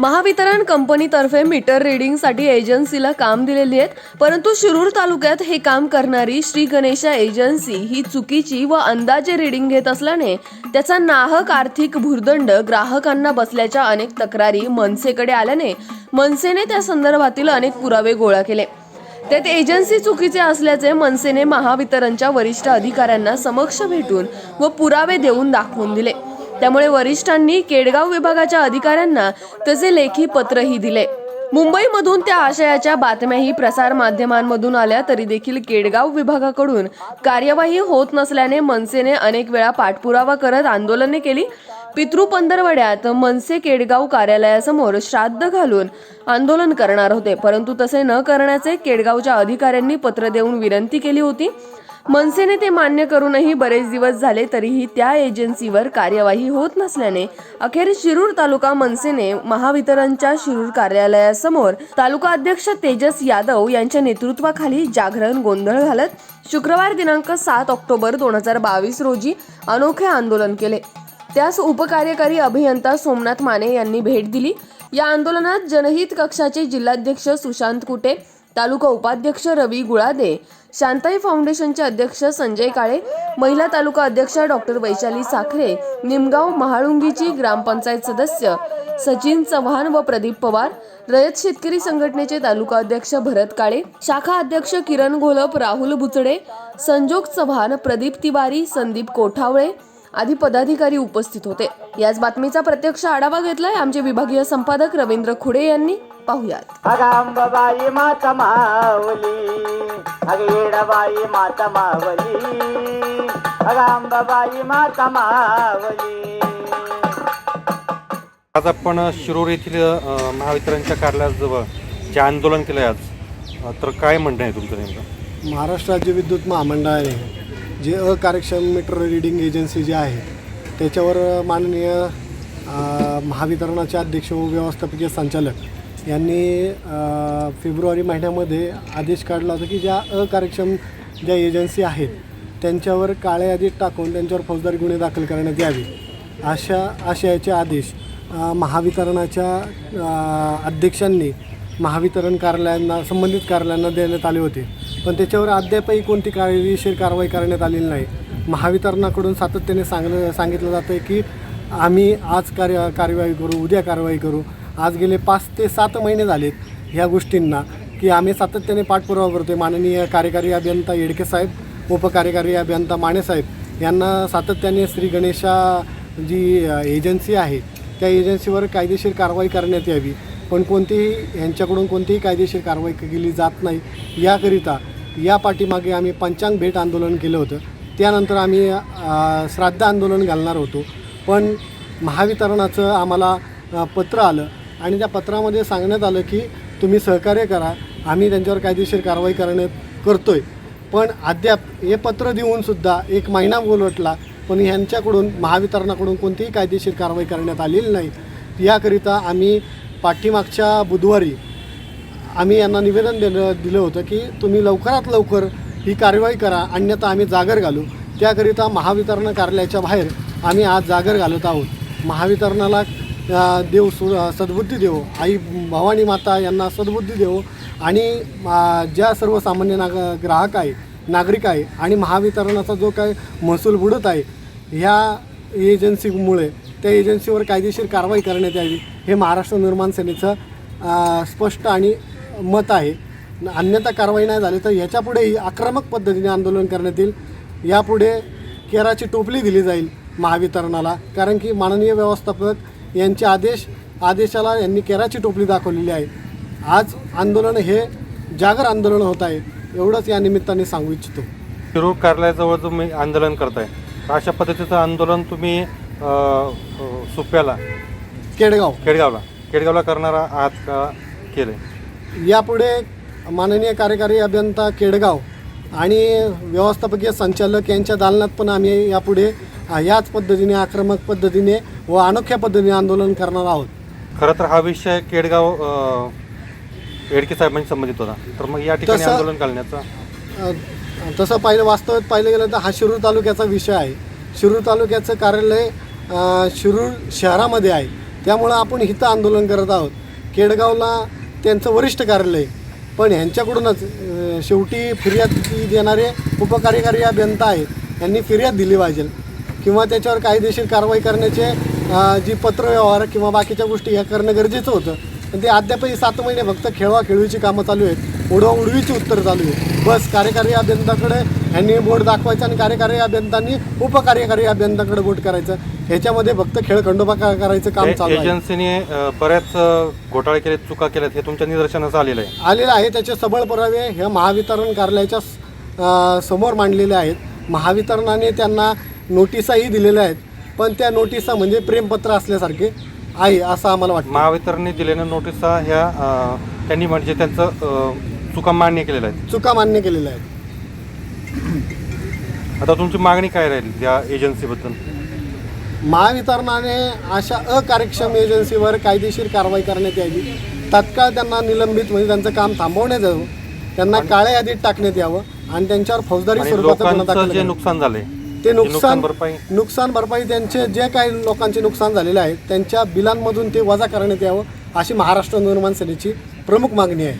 महावितरण कंपनीतर्फे मीटर रिडिंगसाठी एजन्सीला काम दिलेली आहेत परंतु शिरूर तालुक्यात हे काम करणारी श्री गणेशा एजन्सी ही चुकीची व अंदाजे रिडिंग घेत असल्याने त्याचा नाहक आर्थिक भुर्दंड ग्राहकांना बसल्याच्या अनेक तक्रारी मनसेकडे आल्याने मनसेने त्या संदर्भातील अनेक पुरावे गोळा केले. त्यात एजन्सी चुकीचे असल्याचे मनसेने महावितरणच्या वरिष्ठ अधिकाऱ्यांना समक्ष भेटून व पुरावे देऊन दाखवून दिले. त्यामुळे वरिष्ठांनी केडगाव विभागाच्या अधिकाऱ्यांना तसे लेखी पत्रही दिले. मुंबईमधून त्या आशयाच्या बातम्याही प्रसार माध्यमांमधून आल्या तरी देखील केडगाव विभागाकडून कार्यवाही होत नसल्याने मनसेने अनेक वेळा पाठपुरावा करत आंदोलने केली. पितृ पंधरवड्यात मनसे केडगाव कार्यालयासमोर श्राद्ध घालून आंदोलन करणार होते. परंतु तसे न करण्याचे केडगावच्या अधिकाऱ्यांनी पत्र देऊन विनंती केली होती. मनसेने ते मान्य करूनही बरेच दिवस झाले तरीही त्या एजन्सीवर कार्यवाही होत नसल्याने अखेर शिरूर तालुका मनसेने महावितरणच्या शिरूर कार्यालयासमोर तालुका अध्यक्ष तेजस यादव यांच्या नेतृत्वाखाली जागरण गोंधळ घालत शुक्रवार दिनांक सात ऑक्टोबर दोन हजार बावीस रोजी अनोखे आंदोलन केले. त्यास उपकार्यकारी अभियंता सोमनाथ माने यांनी भेट दिली. या आंदोलनात जनहित कक्षाचे जिल्हाध्यक्ष सुशांत कुटे तालुका उपाध्यक्ष रवी गुळादे शांताई फाउंडेशनचे अध्यक्ष संजय काळे महिला तालुका अध्यक्ष डॉक्टर वैशाली साखरे निमगाव महाळुंगीची ग्रामपंचायत सदस्य सचिन चव्हाण व प्रदीप पवार रयत शेतकरी संघटनेचे तालुका अध्यक्ष भरत काळे शाखा अध्यक्ष किरण घोलप राहुल बुचडे संजोग चव्हाण प्रदीप तिवारी संदीप कोठावळे आदी पदाधिकारी उपस्थित होते. याच बातमीचा प्रत्यक्ष आढावा घेतलाय आमचे विभागीय संपादक रवींद्र खुडे यांनी. पाहुयात. माता मावली माता मावली अगांबाबाई माता मावली. आज आपण शिरूर येथील अ, महावितरणच्या कार्यालयाजवळ जे आंदोलन केलं आहे आज अ, तर काय म्हणणं आहे तुमचं नेमकं? महाराष्ट्र राज्य विद्युत महामंडळाने जे अकार्यक्षम मीटर रिडिंग एजन्सी जी आहे त्याच्यावर माननीय महावितरणाचे अध्यक्ष व व्यवस्थापकीय संचालक यांनी फेब्रुवारी महिन्यामध्ये आदेश काढला होता की ज्या अकार्यक्षम ज्या एजन्सी आहेत त्यांच्यावर काळ्या यादीत टाकून त्यांच्यावर फौजदारी गुन्हे दाखल करण्यात यावे. अशा आशयाचे आदेश महावितरणाच्या अध्यक्षांनी महावितरण कार्यालयांना संबंधित कार्यालयांना देण्यात आले होते. पण त्याच्यावर अद्यापही कोणती कायदेशीर कारवाई करण्यात आलेली नाही. महावितरणाकडून सातत्याने सांगलं सांगितलं जातं आहे की आम्ही आज कार्य कार्यवाही करू उद्या कारवाई करू. आज गेले पाच ते सात महिने झालेत ह्या गोष्टींना की आम्ही सातत्याने पाठपुरावा करतो आहे माननीय कार्यकारी अभियंता येडके साहेब उपकार्यकारी अभियंता मानेसाहेब यांना सातत्याने श्री गणेशा जी एजन्सी आहे त्या एजन्सीवर कायदेशीर कारवाई करण्यात यावी. पण कोणतीही यांच्याकडून कोणतीही कायदेशीर कारवाई केली जात नाही. याकरिता या पाठीमागे आम्ही पंचांग भेट आंदोलन केलं होतं. त्यानंतर आम्ही श्राद्ध आंदोलन घालणार होतो. पण महावितरणाचं आम्हाला पत्र आलं आणि त्या पत्रामध्ये सांगण्यात आलं की तुम्ही सहकार्य करा आम्ही त्यांच्यावर कायदेशीर कारवाई करण्यात करतो आहे पण अद्याप हे पत्र देऊनसुद्धा एक महिना बोलवटला पण ह्यांच्याकडून महावितरणाकडून कोणतीही कायदेशीर कारवाई करण्यात आलेली नाही. याकरिता आम्ही पाठीमागच्या बुधवारी आम्ही यांना निवेदन दिलं दिलं होतं की तुम्ही लवकरात लवकर ही कारवाई करा अन्यथा आम्ही जागर घालू. त्याकरिता महावितरण कार्यालयाच्या बाहेर आम्ही आज जागर घालत आहोत. महावितरणाला देव सु सद्बुद्धी देवो आई भवानी माता यांना सद्बुद्धी देवो आणि ज्या सर्वसामान्य नाग ग्राहक आहे नागरिक आहे आणि महावितरणाचा जो काय महसूल बुडत आहे ह्या एजन्सीमुळे त्या एजन्सीवर कायदेशीर कारवाई करण्यात यावी हे महाराष्ट्र निर्माण सेनेचं स्पष्ट आणि मत आहे. अन्यथा कारवाई नाही झाली तर ह्याच्यापुढेही आक्रमक पद्धतीने आंदोलन करण्यात येईल. यापुढे केराची टोपली दिली जाईल महावितरणाला. कारण की माननीय व्यवस्थापक यांचे आदेश आदेशाला यांनी केराची टोपली दाखवलेली आहे. आज आंदोलन हे जागर आंदोलन होत आहे. एवढंच या निमित्ताने सांगू इच्छितो. शिरूर कार्यालयाजवळ तुम्ही आंदोलन करताय. तर अशा पद्धतीचं आंदोलन तुम्ही सुप्याला केडगाव. केडगावला केडगावला करणार आहात का केलं यापुढे माननीय कार्यकारी अभियंता केडगाव आणि व्यवस्थापकीय संचालक यांच्या दालनात पण आम्ही यापुढे याच पद्धतीने आक्रमक पद्धतीने व अनोख्या पद्धतीने आंदोलन करणार आहोत. खरं तर हा विषय केडगाव अ, येडके साहेबांशी संबंधित होता. तर मग या ठिकाणी तसं- आंदोलन घालण्याचा अ, तसं पाहिलं वास्तवात पाहिलं गेलं तर हा शिरूर तालुक्याचा विषय आहे. शिरूर तालुक्याचं कार्यालय अ, शिरूर शहरामध्ये आहे. त्यामुळं आपण हिथं आंदोलन करत आहोत. केडगावला त्यांचं वरिष्ठ कार्यालय. पण ह्यांच्याकडूनच शेवटी फिर्याद देणारे उपकार्यकारी अभियंता आहेत. यांनी फिर्याद दिली पाहिजे. किंवा त्याच्यावर कायदेशीर कारवाई करण्याचे जी पत्रव्यवहार किंवा बाकीच्या गोष्टी ह्या करणं गरजेचं होतं. पण ते अद्यापही सात महिने फक्त खेळवा खेळवीची कामं चालू आहेत. उडवा उडवीची उत्तर चालू आहे बस कार्यकारी अभियंताकडे ह्यांनी बोट दाखवायचं आणि कार्यकारी अभियंतांनी उपकार्यकारी अभियंताकडे बोट करायचं. ह्याच्यामध्ये फक्त खेळ खंडोबा का- करायचं काम चालू आहे. एजन्सीने बऱ्याच घोटाळे केले चुका केल्यात हे तुमच्या निदर्शनास आलेलं आहे. आलेलं आहे. त्याचे सबळ पुरावे हे महावितरण कार्यालयाच्या समोर मांडलेले आहेत. महावितरणाने त्यांना नोटिसाही दिलेल्या आहेत. पण त्या नोटिसा म्हणजे प्रेमपत्र असल्यासारखे आहे असं आम्हाला वाटतं. महावितरणने दिलेल्या नोटिसा ह्या त्यांनी म्हणजे त्यांचं चुका मान्य केलेल्या आहेत. चुका मान्य केलेल्या आहेत. आता तुमची मागणी काय राहील या एजन्सीबद्दल महावितरणाने अशा अकार्यक्षम एजन्सीवर कायदेशीर कारवाई करण्यात यावी. तात्काळ त्यांना निलंबित म्हणजे त्यांचं काम थांबवण्यात यावं. त्यांना काळ्या यादीत टाकण्यात यावं आणि त्यांच्यावर फौजदारी स्वरूपाचा गुन्हा दाखल जे. नुकसान झालंय ते नुकसान नुकसान भरपाई नुकसान भरपाई त्यांचे जे काही लोकांचे नुकसान झालेले आहे त्यांच्या बिलांमधून ते वजा करण्यात यावं अशी महाराष्ट्र निर्माण सेनेची प्रमुख मागणी आहे.